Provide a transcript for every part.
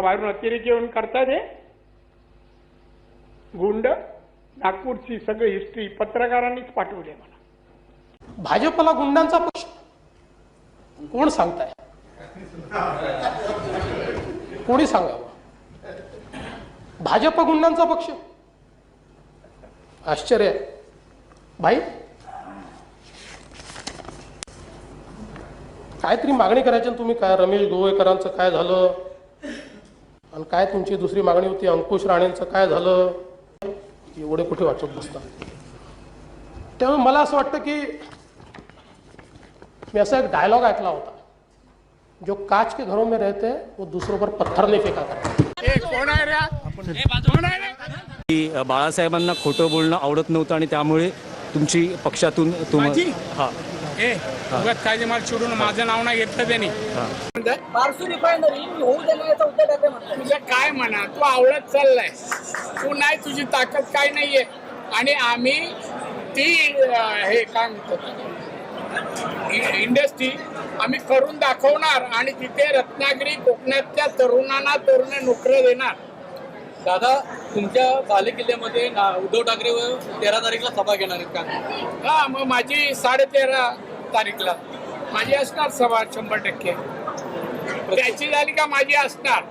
बाहेरून अतिरेकी येऊन करतात हे? गुंड नागपूरची सगळी हिस्ट्री पत्रकारांनीच पाठवली आहे मला. भाजपला गुंडांचा पक्ष कोण सांगताय? कोणी सांगावं? भाजप गुंडांचा पक्ष. आश्चर्य. आहे भाई काहीतरी मागणी करायची तुम्ही काय रमेश गोवेकरांचं काय झालं? आणि काय तुमची दुसरी मागणी होती? अंकुश राणेंचं काय झालं? एवढे कुठे वाचत बसतात त्यामुळे मला असं वाटतं की मी असा एक डायलॉग ऐकला होता. जो काच के घरों में रहते हैं वो दूसरों पर पत्थर नहीं फेंका करते. की बाळासाहेबांना खोटं बोलणं आवडत नव्हतं आणि त्यामुळे तुमची पक्षातून तुम माझी? हा. माझं नाव नाही घेतलं त्यांनी. होऊ देणार तुझं काय म्हणा तू आवडत चाललाय. तू नाही तुझी ताकद काय नाहीये. आणि आम्ही ती हे काय म्हणतात इ- इंडस्ट्री आम्ही करून दाखवणार आणि तिथे रत्नागिरी कोकणातल्या तरुणांना तरुण नोकऱ्या देणार. दादा तुमच्या बालेकिल्ल्यामध्ये ना- उद्धव ठाकरे तेरा तारीखला सभा घेणार आहेत का? हा मग माझी साडेतेरा तारीखला. माझी असणार सभा शंभर टक्के. त्याची झाली का माझी असणार?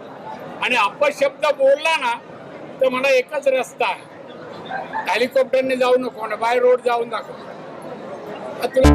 आणि अपशब्द बोलला ना तर मला एकच रस्ता आहे. हेलिकॉप्टरने जाऊ नको ना बाय रोड जाऊन दाखव. तुला